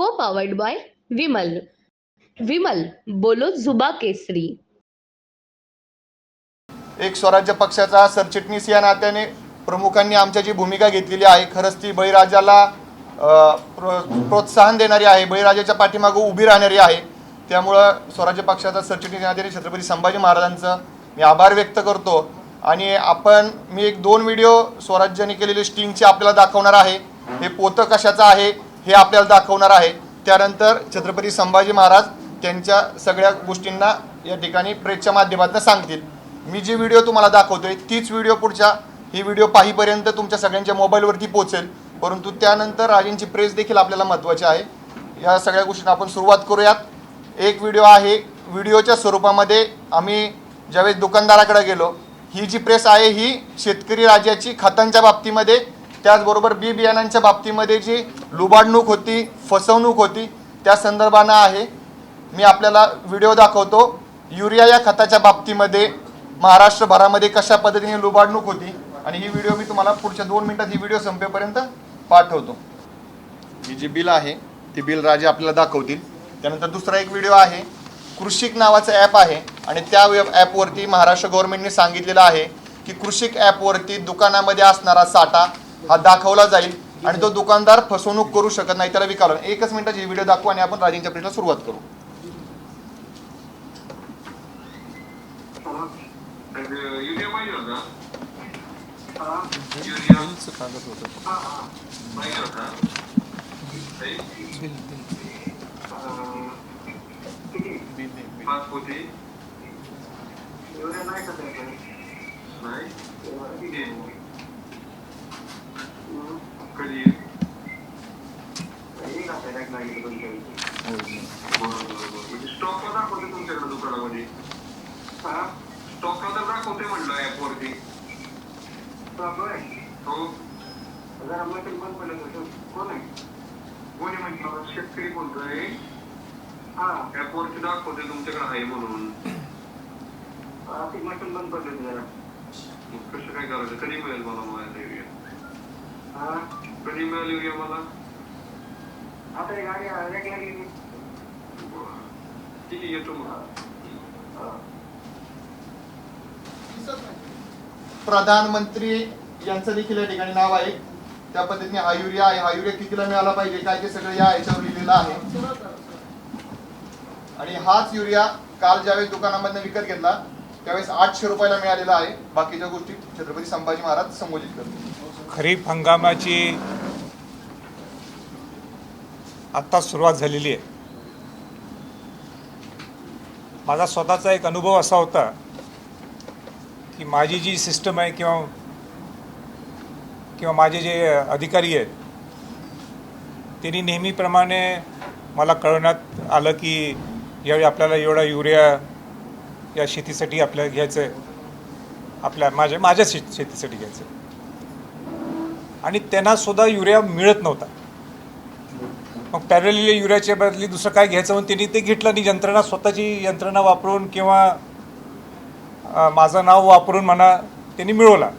को powered by Vimal. Vimal बोलो जुबा केसरी. एक स्वराज्य पक्षाचा सरचिटणीस या नात्याने प्रमुखांनी आमच्या जी भूमिका घेतलेली आहे खरंच ती बळीराजाला प्रो- प्रोत्साहन देणारी आहे बळीराजाच्या पाठीमागं उभी राहणारी आहे. त्यामुळं स्वराज्य पक्षाचा सरचिटणीस या नात्याने छत्रपती संभाजी महाराजांचं मी आभार व्यक्त करतो. आणि आपण मी एक दोन व्हिडिओ स्वराज्याने केलेले स्टिंगचे आपल्याला दाखवणार आहे. हे पोतं कशाचं आहे? हे आपल्याला दाखवणार आहे. त्यानंतर छत्रपती संभाजी महाराज त्यांच्या सगळ्या गोष्टींना या ठिकाणी प्रेसच्या माध्यमातून सांगतील. मी जी व्हिडिओ तुम्हाला दाखवतोय तीच व्हिडिओ पुढच्या ही व्हिडिओ पाहीपर्यंत तुमच्या सगळ्यांच्या मोबाईलवरती पोहोचेल. परंतु त्यानंतर राजेंची प्रेस देखील आपल्याला महत्त्वाची आहे. या सगळ्या गोष्टींना आपण सुरुवात करूयात. एक व्हिडिओ आहे व्हिडिओच्या स्वरूपामध्ये आम्ही ज्यावेळेस दुकानदाराकडे गेलो ही जी प्रेस आहे ही शेतकरी राज्याची खतांच्या बाबतीमध्ये त्याचबरोबर बी बियाणांच्या बाबतीमध्ये जी लुबाडणूक होती फसवणूक होती त्या संदर्भानं आहे. मी आपल्याला व्हिडिओ दाखवतो. युरिया या खताच्या बाबतीमध्ये महाराष्ट्रभरामध्ये कशा पद्धतीने लुबाडणूक होती आणि ही व्हिडिओ मी तुम्हाला पुढच्या दोन मिनिटात ही व्हिडिओ संपेपर्यंत पाठवतो. ही जी बिल आहे ती बिल राजे आपल्याला दाखवतील. त्यानंतर दुसरा एक व्हिडिओ आहे. कृषिक नावाचं ॲप आहे आणि त्या ॲपवरती महाराष्ट्र गव्हर्नमेंटने सांगितलेलं आहे की कृषिक ॲपवरती दुकानामध्ये असणारा साठा हा दाखवला जाईल आणि तो दुकानदार फसवणूक करू शकत नाही त्याला विकावला एकच मिनिटाची व्हिडिओ दाखवू आणि आपण राजेंच्या प्रेसला सुरुवात करू. नाही? किती कधी आहे? बरं, बरं, बरं. म्हणजे स्टॉकला दाखवते तुमच्याकडे दुकानामध्ये हा स्टॉकला तर दाखवते म्हणलं ऍप वरती हो कोणी म्हटलं शेतकरी बोलतोय ऍप वरती दाखवते तुमच्याकडे आहे म्हणून मग कसं काय करायचं कधी मिळेल मला मला कधी मिळेल युरिया मला बरं. ठीक आहे येतो मग? प्रधानमंत्री यांचं देखील या ठिकाणी नाव आहे. त्या पद्धतीने हा युरिया आहे. हा युरिया कितीला मिळाला पाहिजे? काय ते सगळं या याच्यावर लिहिलेलं आहे. आणि हाच युरिया काल ज्यावेळेस दुकानामधनं विकत घेतला त्यावेळेस आठशे रुपयाला मिळालेला आहे. बाकीच्या गोष्टी छत्रपती संभाजी महाराज संबोधित करतील. खरीप हंगामाची आत्ता सुरुवात झालेली आहे. माझा स्वतःचा एक अनुभव असा होता की माझी जी सिस्टम आहे किंवा किंवा माझे जे अधिकारी आहेत त्यांनी नेहमीप्रमाणे मला कळवण्यात आलं की यावेळी आपल्याला एवढा युरिया या शेतीसाठी आपल्याला घ्यायचं आहे आपल्या माझ्या माझ्या शे शेतीसाठी घ्यायचं आहे आणि त्यांनासुद्धा युरिया मिळत नव्हता. मग पॅरलिली युरियाच्या बदली दुसरं काय घ्यायचं म्हणून त्यांनी ते घेतलं आणि यंत्रणा स्वतःची यंत्रणा वापरून किंवा माझं नाव वापरून म्हणा त्यांनी मिळवला.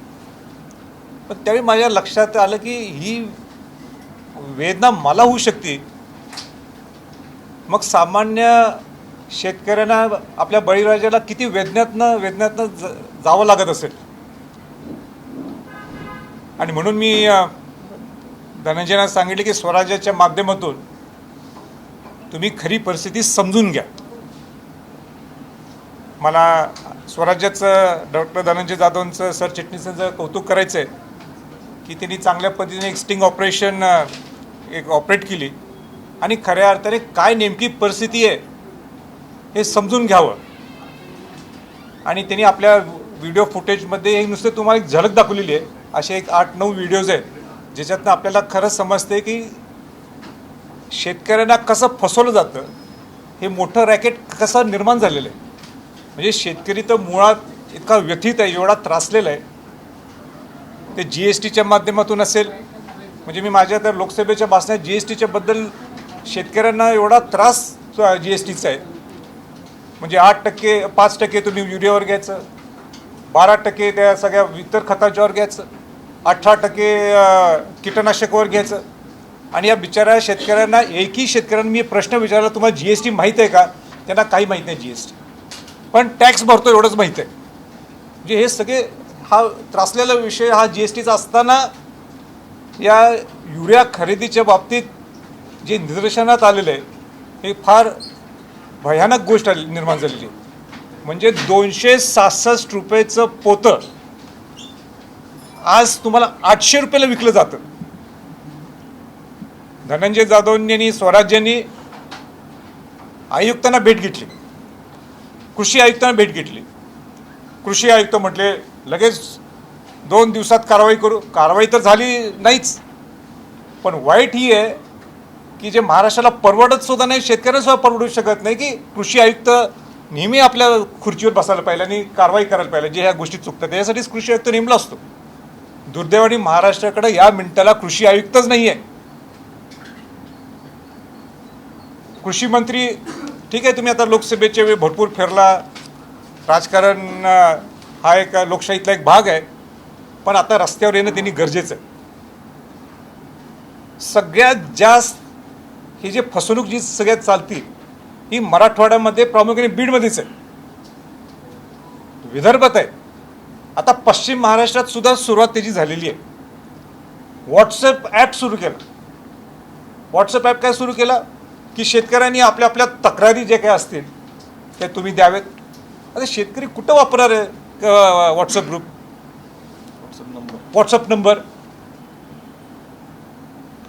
पण त्यावेळी माझ्या लक्षात आलं की ही वेदना मला होऊ शकते. मग सामान्य शेतकऱ्यांना आपल्या बळीराजाला किती वेदनातनं वेदनातनं ज जावं लागत असेल. आणि म्हणून मी अ, धनंजयना सांगितले की स्वराज्याच्या माध्यमातून तुम्ही खरी परिस्थिती समजून घ्या. मला स्वराज्याचं डॉक्टर धनंजय जाधवांचं सरचिटणीसांचं कौतुक करायचं आहे की त्यांनी चांगल्या पद्धतीने एक स्टिंग ऑपरेशन एक ऑपरेट केली आणि खऱ्या अर्थाने काय नेमकी परिस्थिती आहे हे समजून घ्यावं. आणि त्यांनी आपल्या व्हिडिओ फुटेजमध्ये हे नुसते तुम्हाला एक झलक दाखवलेली आहे. असे एक आठ नऊ व्हिडिओज आहेत ज्याच्यातनं आपल्याला खरंच समजते की शेतकऱ्यांना कसं फसवलं जातं हे मोठं रॅकेट कसं निर्माण झालेलं आहे. म्हणजे शेतकरी तर मुळात इतका व्यथित आहे एवढा त्रासलेला आहे. ते जी एस टीच्या माध्यमातून असेल म्हणजे मी माझ्या तर लोकसभेच्या भाषणात जी एस टीच्या बद्दल शेतकऱ्यांना एवढा त्रास जी एस टीचा आहे. म्हणजे आठ टक्के पाच टक्के तुम्ही युरियावर घ्यायचं बारा टक्के त्या सगळ्या इतर खताच्यावर घ्यायचं. अठरा टक्के अं, कीटकनाशकावर घ्यायचं. आणि या बिचाऱ्या शेतकऱ्यांना एकही शेतकऱ्यांना मी प्रश्न विचारला तुम्हाला जी एस टी माहीत आहे का? त्यांना काही माहीत नाही जी एस टी पण टॅक्स भरतो एवढंच माहीत आहे. म्हणजे हे सगळे हा त्रासलेला विषय हा जी एस टीचा असताना या युरिया खरेदीच्या बाबतीत जे निदर्शनात आलेलं आहे हे फार भयानक गोष्ट आली- निर्माण झालेली आहे. म्हणजे दोनशे सहासष्ट रुपयेचं पोतं आज तुम्हाला आठशे रुपयाला विकलं जातं. धनंजय जाधवांनी स्वराज्यांनी आयुक्तांना भेट घेतली. कृषी आयुक्तांना भेट घेतली. कृषी आयुक्त म्हटले लगेच दोन दिवसात कारवाई करू. कारवाई तर झाली नाहीच. पण वाईट ही आहे की जे महाराष्ट्राला परवडत सुद्धा नाही शेतकऱ्यांना सुद्धा परवडू शकत नाही की कृषी आयुक्त नेहमी आपल्या खुर्चीवर बसायला पाहिजे आणि कारवाई करायला पाहिजे जे ह्या गोष्टी चुकतात. यासाठीच कृषी आयुक्त नेमला असतो. दुर्दैवाने महाराष्ट्राकडे या मिनिटाला कृषी आयुक्तच नाही आहे कृषी मंत्री ठीक आहे तुम्ही आता लोकसभेच्या वेळी भरपूर फिरला. राजकारण हा एक लोकशाहीतला एक भाग आहे. पण आता रस्त्यावर येणं त्यांनी गरजेचं आहे. सगळ्यात जास्त ही जी फसवणूक जी सगळ्यात चालती ही मराठवाड्यामध्ये प्रामुख्याने बीडमध्येच आहे. विदर्भात आहे. आता पश्चिम महाराष्ट्रात सुद्धा सुरुवात त्याची झालेली आहे. व्हॉट्सअप ॲप सुरू केलं. व्हॉट्सअप ॲप काय सुरू केला? की शेतकऱ्यांनी आपल्या आपल्या तक्रारी जे काय असतील ते तुम्ही द्यावेत. आता शेतकरी कुठं वापरणार आहे व्हॉट्सअप ग्रुप व्हॉट्सअप नंबर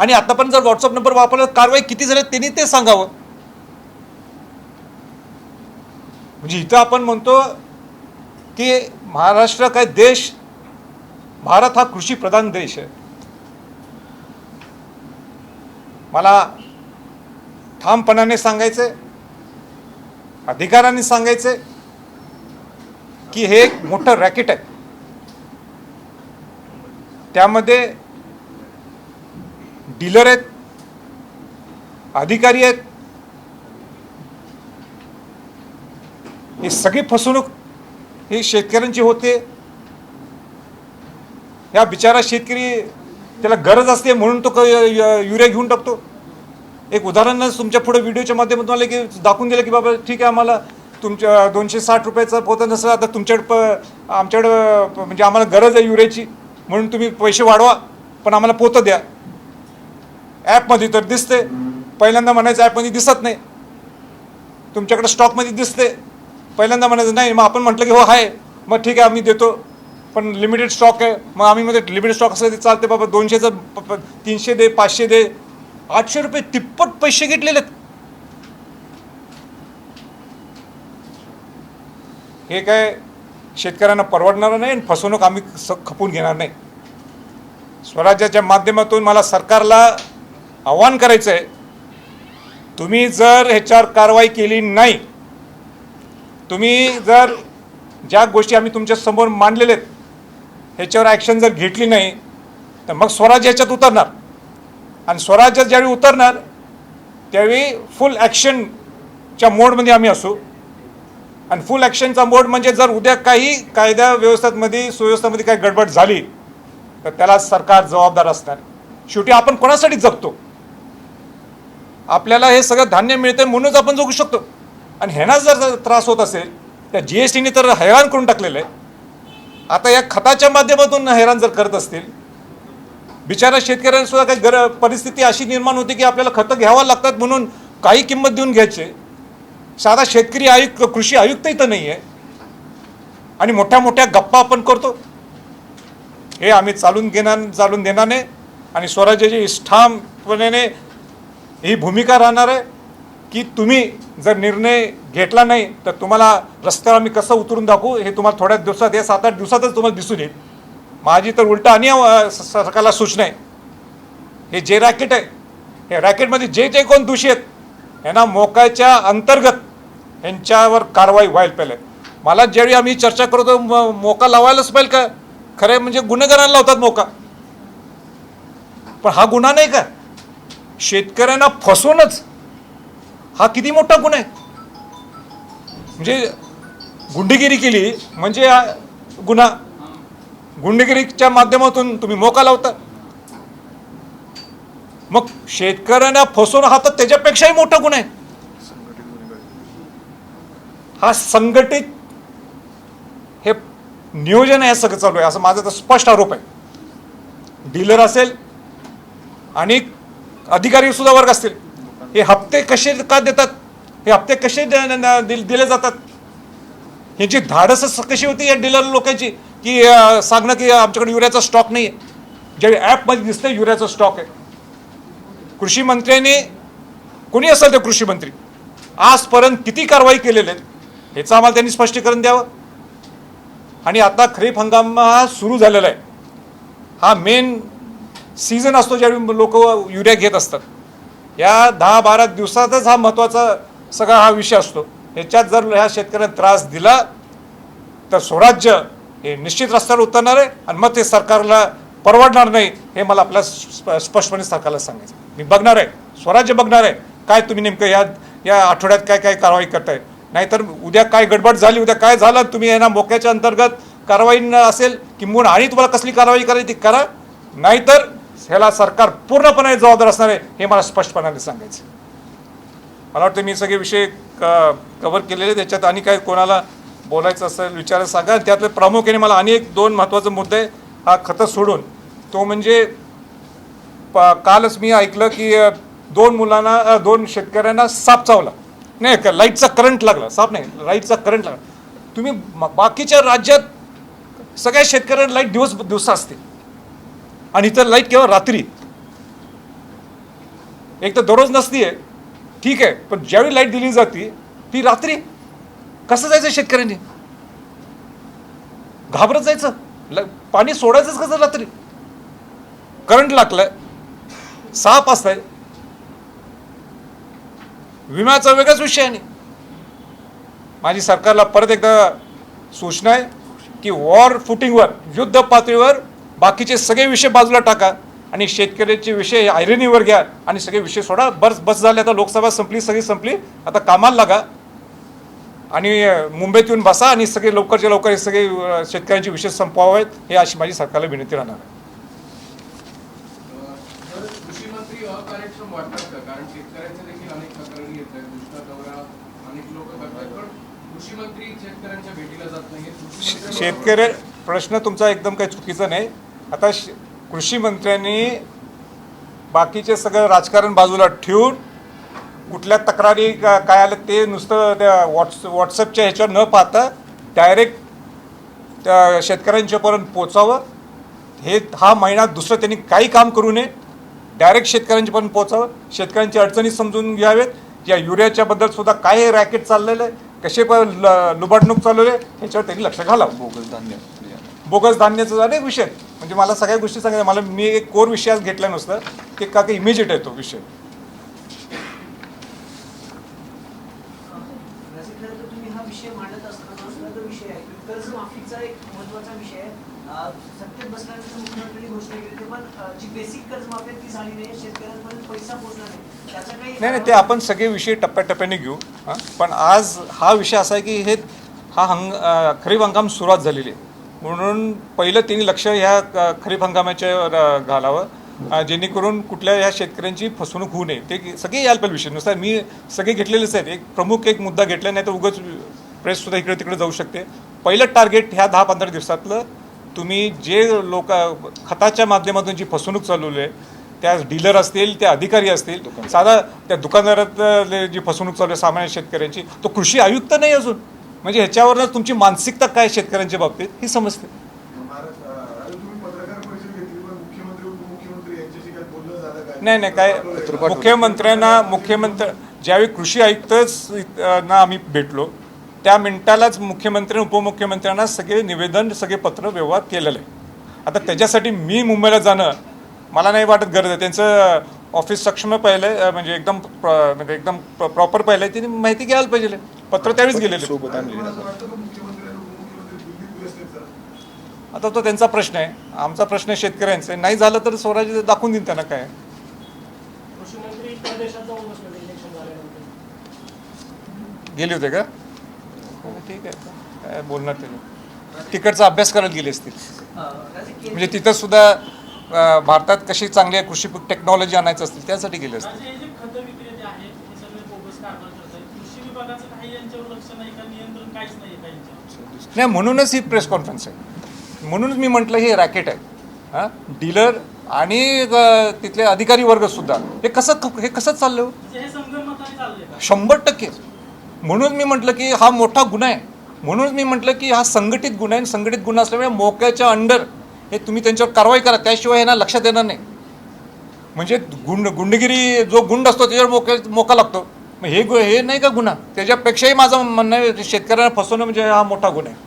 आणि आता पण जर व्हॉट्सअप नंबर वापरला कारवाई किती झाली त्यांनी ते सांगावं. म्हणजे इथं आपण म्हणतो की महाराष्ट्र काय देश? भारत हा कृषी प्रधान देश आहे. मला ठामपणाने सांगायचे अधिकाराने सांगायचे की हे एक मोठं रॅकेट आहे. त्यामध्ये डीलर आहेत अधिकारी आहेत. ही सगळी फसवणूक ही शेतकऱ्यांची होते. ह्या बिचारा शेतकरी त्याला गरज असते म्हणून तो क- य- युरिया घेऊन टाकतो. एक उदाहरणच तुमच्यापुढे व्हिडिओच्या माध्यमातून आले की दाखवून दिलं की बाबा ठीक आहे आम्हाला तुमच्या दोनशे साठ रुपयाचा पोतं नसेल आता तुमच्याकडे प आमच्याकडं प- म्हणजे आम्हाला गरज आहे युरियाची म्हणून तुम्ही पैसे वाढवा पण आम्हाला पोतं द्या. ॲपमध्ये तर दिसते पहिल्यांदा म्हणायचं ॲपमध्ये दिसत नाही. तुमच्याकडे स्टॉकमध्ये दिसते पहिल्यांदा म्हणायचं नाही मग आपण म्हटलं की हो आहे. मग ठीक आहे आम्ही देतो. पण लिमिटेड स्टॉक आहे. मग आम्ही मध्ये लिमिटेड स्टॉक असलं ते चालते बाबा दोनशेचं तीनशे दे पाचशे दे. आठशे रुपये तिप्पट पैसे घेतलेले आहेत. हे काय शेतकऱ्यांना परवडणार नाही आणि फसवणूक आम्ही स खपून घेणार नाही. स्वराज्याच्या माध्यमातून मला सरकारला आव्हान करायचं आहे तुम्ही जर ह्याच्यावर कारवाई केली नाही तुम्ही जर ज्या गोष्टी आम्ही तुमच्यासमोर मांडलेल्या आहेत ह्याच्यावर ॲक्शन जर घेतली नाही तर मग स्वराज्य ह्याच्यात उतरणार. आणि स्वराज्यात ज्यावेळी उतरणार त्यावेळी फुल ॲक्शनच्या मोडमध्ये आम्ही असू. आणि फुल ॲक्शनचा मोड म्हणजे जर उद्या काही कायदा व्यवस्थेमध्ये सुव्यवस्थेमध्ये काही गडबड झाली तर त्याला सरकार जबाबदार असणार. शेवटी आपण कोणासाठी जगतो? आपल्याला हे सगळं धान्य मिळतं म्हणूनच आपण जगू शकतो. आणि ह्यांना जर त्रास होत असेल त्या जी एस टीने तर हैराण करून टाकलेलं आहे. आता या खताच्या माध्यमातून हैराण जर करत असतील बिचारा शेतकऱ्यांसुद्धा काही गर परिस्थिती अशी निर्माण होते की आपल्याला खतं घ्यावं लागतात म्हणून काही किंमत देऊन घ्यायचे. साधा शेतकरी आयुक्त कृषी आयुक्त इथं नाही आहे आणि मोठ्या मोठ्या गप्पा आपण करतो. हे आम्ही चालून घेणार चालून देणार नाही. आणि स्वराज्याची ठामपणे ही भूमिका राहणार आहे. की तुम्ही जर निर्णय घेतला नाही तर तुम्हाला रस्त्यावर आम्ही कसं उतरून दाखवू हे तुम्हाला थोड्या दिवसात या सात आठ दिवसातच तुम्हाला दिसून येईल. माझी तर उलटा आणि स- सरकारला सूचना आहे. हे जे रॅकेट आहे हे रॅकेटमध्ये जे जे कोण दोषी आहेत यांना मोकाच्या अंतर्गत यांच्यावर कारवाई व्हायला पाहिजे. मला ज्यावेळी आम्ही चर्चा करतो म- मोका लावायलाच पाहिजे का? खरं म्हणजे गुन्हेगारांना लावतात मोका. पण हा गुन्हा नाही का? शेतकऱ्यांना फसूनच हा किती मोठा गुन्हा आहे? म्हणजे गुंडगिरी केली म्हणजे हा गुन्हा गुंडगिरीच्या माध्यमातून तुम्ही मोका लावता. मग शेतकऱ्यांना फसवणं हा तर त्याच्यापेक्षाही मोठा गुन्हा आहे. हा संघटित हे नियोजन आहे सगळं चालू आहे. असं माझा तर स्पष्ट आरोप आहे. डीलर असेल आणि अधिकारी सुद्धा वर्ग असतील. हे हप्ते कसे का देतात? हे हप्ते कसे दिले जातात? ह्याची धाडस कशी होती या डीलर लोकांची? की सांगणं की आमच्याकडे युरियाचा स्टॉक नाही आहे ज्या ॲपमध्ये दिसतं युरियाचा स्टॉक आहे. कृषी मंत्र्यांनी कोणी असेल ते कृषी मंत्री? आजपर्यंत किती कारवाई केलेले आहेत? याचं आम्हाला त्यांनी स्पष्टीकरण द्यावं. आणि आता खरीप हंगाम हा सुरू झालेला आहे. हा मेन सीझन असतो ज्यावेळी लोक युरिया घेत असतात. या दहा बारा दिवसातच हा महत्त्वाचा सगळा हा विषय असतो. ह्याच्यात जर ह्या शेतकऱ्यांना त्रास दिला तर स्वराज्य हे निश्चित रस्त्यावर उतरणार आहे आणि मग ते सरकारला परवडणार नाही हे मला आपल्या स्प- स्पष्टपणे सरकारला सांगायचं मी बघणार आहे. स्वराज्य बघणार आहे. काय तुम्ही नेमकं या या आठवड्यात काय काय कारवाई करताय? नाहीतर उद्या काय गडबड झाली उद्या काय झालं तुम्ही यांना मोक्याच्या अंतर्गत कारवाई न असेल किंवा आणि तुम्हाला कसली कारवाई करायची ती करा. नाहीतर ह्याला सरकार पूर्णपणे जबाबदार असणार आहे हे मला स्पष्टपणाने सांगायचं मला वाटतं मी सगळे विषय कव्हर केलेले त्याच्यात आणि काय कोणाला बोलायचं असेल विचारायला सांगा. त्यातले प्रामुख्याने मला आणि एक दोन महत्त्वाचा मुद्दे हा खतं सोडून तो म्हणजे प- कालच मी ऐकलं की दोन मुलांना दोन शेतकऱ्यांना साप चावला. नाही का लाईटचा करंट लागला. साप नाही लाईटचा करंट लागला. तुम्ही बाकीच्या राज्यात सगळ्या शेतकऱ्यांना लाइट दिवस दिवसा असते आणि इतर लाइट केवळ रात्री. एक तर दररोज नसतीये. ठीक आहे पण ज्यावेळी लाइट दिली जाते ती रात्री. कसं जायचं शेतकऱ्यांनी? घाबरत जायचं. ल- पाणी सोडायचंच कसं रात्री? करंट लागलाय. साप असताय विम्याचा वेगळाच विषय आहे. माझी सरकारला परत एकदा सूचना आहे की वॉर फुटिंगवर युद्ध पातळीवर बाकीचे सगळे विषय बाजूला टाका आणि शेतकऱ्याचे विषय आयरनीवर घ्या आणि सगळे विषय सोडा. बस बस झाले आता लोकसभा संपली सगळी संपली. आता कामाला लागा. आणि मुंबईत येऊन बसा आणि सगळे लवकरच्या लवकर हे सगळे शेतकऱ्यांचे विषय संपवावेत. हे अशी माझी सरकारला विनंती राहणार आहे. शेतकरी प्रश्न तुमचा एकदम काही चुकीचा नाही. आता श- कृषी मंत्र्यांनी बाकीचे सगळं राजकारण बाजूला ठेवून कुठल्या तक्रारी का- काय आलं ते नुसतं त्या व्हॉट्स व्हॉट्सअपच्या ह्याच्यावर न पाहता डायरेक्ट त्या शेतकऱ्यांच्यापर्यंत पोचावं हे हा महिना दुसरं त्यांनी काही काम करू नये. डायरेक्ट शेतकऱ्यांच्यापर्यंत पोचावं शेतकऱ्यांची अडचणी समजून घ्यावेत. या युरियाच्या बद्दल सुद्धा काय रॅकेट चाललेलं आहे. कसे पण ल- लुबाडणूक चालू आहे ह्याच्यावर त्यांनी लक्ष घालावं. बोगस धान्य. बोगस धान्याचा अनेक विषय. म्हणजे मला सगळ्या गोष्टी सांगायच्या. मला मी एक कोर विषय आज घेतला नसतं. की का की इमिजिएट आहे तो विषय. हा नाही. नाही. काही ते आपण सगळे विषय टप्प्याटप्प्याने घेऊ पण आज हा विषय असा आहे की हे हा हंग खरीप हंगाम सुरुवात झालेली आहे. म्हणून पहिलं तिने लक्ष ह्या खरीप हंगामाच्या घालावं. जेणेकरून कुठल्या ह्या शेतकऱ्यांची फसवणूक होऊ नये. ते सगळे यायला पाहिजे विषय नुसतं मी सगळे घेतलेलेच आहेत. एक प्रमुख एक मुद्दा घेतला नाही तर उगाच प्रेससुद्धा इकडे तिकडे जाऊ शकते. पहिलं टार्गेट ह्या दहा पंधरा दिवसातलं तुम्ही जे लोक खताच्या माध्यमातून जी फसवणूक चालवली आहे त्या डीलर असतील त्या अधिकारी असतील साधा त्या दुकानदारात जी फसवणूक चालू आहे सामान्य शेतकऱ्यांची तो कृषी आयुक्त नाही अजून. म्हणजे ह्याच्यावरच तुमची मानसिकता काय शेतकऱ्यांच्या बाबतीत ही समजते महाराज अं, अरे तुम्ही पत्रकार परिषद घेतली पण मुख्यमंत्री उपमुख्यमंत्री यांच्याशी काय बोलणं झालं काय? नाही नाही काय मुख्यमंत्र्यांना मुख्यमंत्री ज्यावेळी कृषी आयुक्तच ना आम्ही भेटलो त्या मिनिटालाच मुख्यमंत्री आणि उपमुख्यमंत्र्यांना सगळे निवेदन सगळे पत्र व्यवहार केलेलं. आहे आता त्याच्यासाठी मी मुंबईला जाणं मला नाही वाटत गरज आहे. त्यांचं ऑफिस सक्षम पाहिलं म्हणजे एकदम म्हणजे एकदम प्रॉपर पाहिलं त्यांनी माहिती घ्यायला पाहिजे. पत्र त्यावेळीच गेलेले. सोबत. आता तो त्यांचा प्रश्न आहे. आमचा प्रश्न आहे शेतकऱ्यांचा. नाही झालं तर स्वराज्य दाखवून देईन त्यांना काय. गेले होते का? हो, ठीक आहे. काय बोलणार ते तिकडचा अभ्यास करायला गेले असतील. म्हणजे तिथं सुद्धा भारतात कशी चांगली कृषी टेक्नॉलॉजी आणायचं असतील त्यासाठी गेले असतील. हे हे लक्ष नाही म्हणूनच ही प्रेस कॉन्फरन्स आहे. म्हणूनच मी म्हटलं हे रॅकेट आहे. हां? डीलर आणि तिथले अधिकारी वर्गसुद्धा हे कसं हे कसं चाललं? म्हणजे शंभर टक्के. म्हणून मी म्हटलं की हा मोठा गुन्हा आहे. म्हणून मी म्हटलं की हा संघटित गुन्हा आहे. संघटित गुन्हा असल्यामुळे मोक्याच्या अंडर हे तुम्ही त्यांच्यावर कारवाई करा त्याशिवाय यांना लक्षात येणार नाही. म्हणजे गुंड गुंडगिरी जो गुंड असतो त्याच्यावर मोक्या मोका लागतो. मग हे गु- हे नाही का गुन्हा? त्याच्यापेक्षाही माझं म्हणणं आहे शेतकऱ्यांना फसवणं म्हणजे हा मोठा गुन्हा आहे.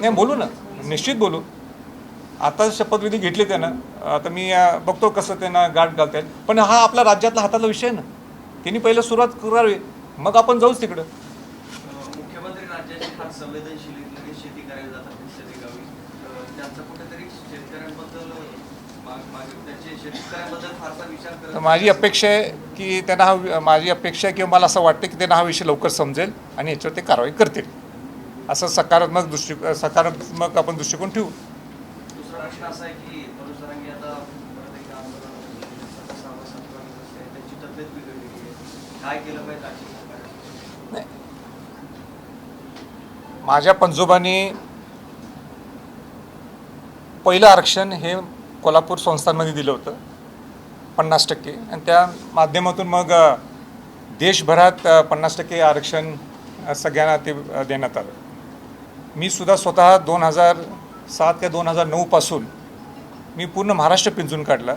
नाही बोलू ना. निश्चित बोलू. आता शपथविधी घेतली त्यानं. आता मी बघतो कसं त्यांना गाठ घालता येईल पण हा आपला राज्यातला हातातला विषय ना. त्यांनी पहिलं सुरुवात करावी. मग आपण जाऊच तिकडं. मुख्यमंत्री राज्याची फार संवेदनशील शेती करायला जातात त्यांचा कुठेतरी शेतकऱ्यांबद्दल तर माझी अपेक्षा आहे की त्यांना हा माझी अपेक्षा आहे किंवा मला असं वाटतं की त्यांना हा विषय लवकर समजेल आणि याच्यावर ते कारवाई करतील. असं सकारात्मक दृष्टी सकारात्मक आपण दृष्टिकोन ठेवू. प्रश्न असा आहे की मनोज जरांगे आता परत एकदा आंदोलनामध्ये त्यांची तब्येत बिघडलेली आहे. काय केलं पाहिजे आणखी माझ्या पंजोबानी पहिलं आरक्षण हे कोल्हापूर संस्थांमध्ये दिलं होतं पन्नास टक्के. आणि त्या माध्यमातून मग देशभरात पन्नास टक्के आरक्षण सगळ्यांना ते देण्यात आलं. मी सुद्धा स्वतः दोन हजार सात ते दोन हजार नऊपासून मी पूर्ण महाराष्ट्र पिंजून काढला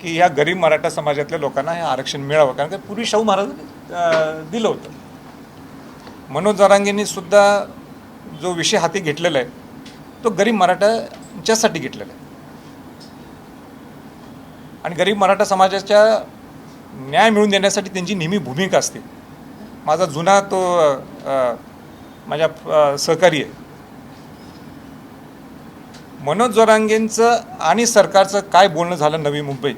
की ह्या गरीब मराठा समाजातल्या लोकांना हे आरक्षण मिळावं. कारण की पूर्वी शाहू महाराजांनी दिलं होतं. मनोज जरांगेंनी सुद्धा जो विषय हाती घेतलेला आहे तो गरीब मराठाच्यासाठी घेतलेला आहे. आणि गरीब मराठा समाजाच्या न्याय मिळवून देण्यासाठी त्यांची नेहमी भूमिका असते. माझा जुना तो माझ्या सहकारी आहे. मनोज जोरांगेंचं आणि सरकारचं काय बोलणं झालं नवी मुंबईत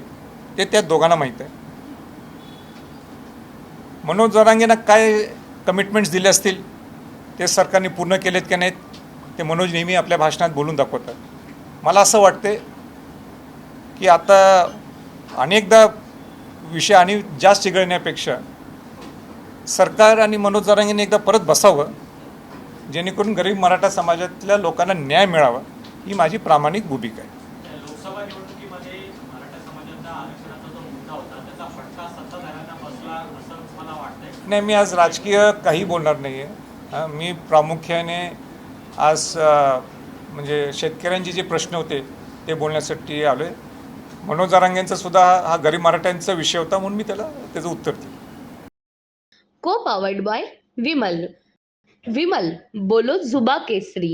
ते त्या दोघांना माहीत आहे. मनोज जोरांगेंना काय कमिटमेंट्स दिले असतील ते सरकारने पूर्ण केलेत की नाहीत ते मनोज नेहमी आपल्या भाषणात बोलून दाखवतात. मला असं वाटते की आता अनेकदा विषय आणि जास्त चिघळण्यापेक्षा सरकार आणि मनोज जरांगेने एकदा परत बसावं जेणेकरून गरीब मराठा समाजातल्या लोकांना न्याय मिळावा. ही माझी प्रामाणिक भूमिका आहे. लोकसभा निवडणुकीमध्ये मराठा समाजाचा आरक्षणाचा जो मुद्दा होता त्याचा फटका सत्ताधाऱ्यांना बसला असं मला वाटतंय. नाही मी आज राजकीय काही बोलणार नाही आहे मी प्रामुख्याने आज म्हणजे शेतकऱ्यांचे जे प्रश्न होते ते बोलण्यासाठी आलो आहे मनोज जारांगेंचा सुद्धा हा हा गरीब मराठ्यांचा विषय होता म्हणून मी त्याला त्याचं उत्तर दिलं. को पावर्ड बाय विमल. विमल बोलो जुबा केसरी.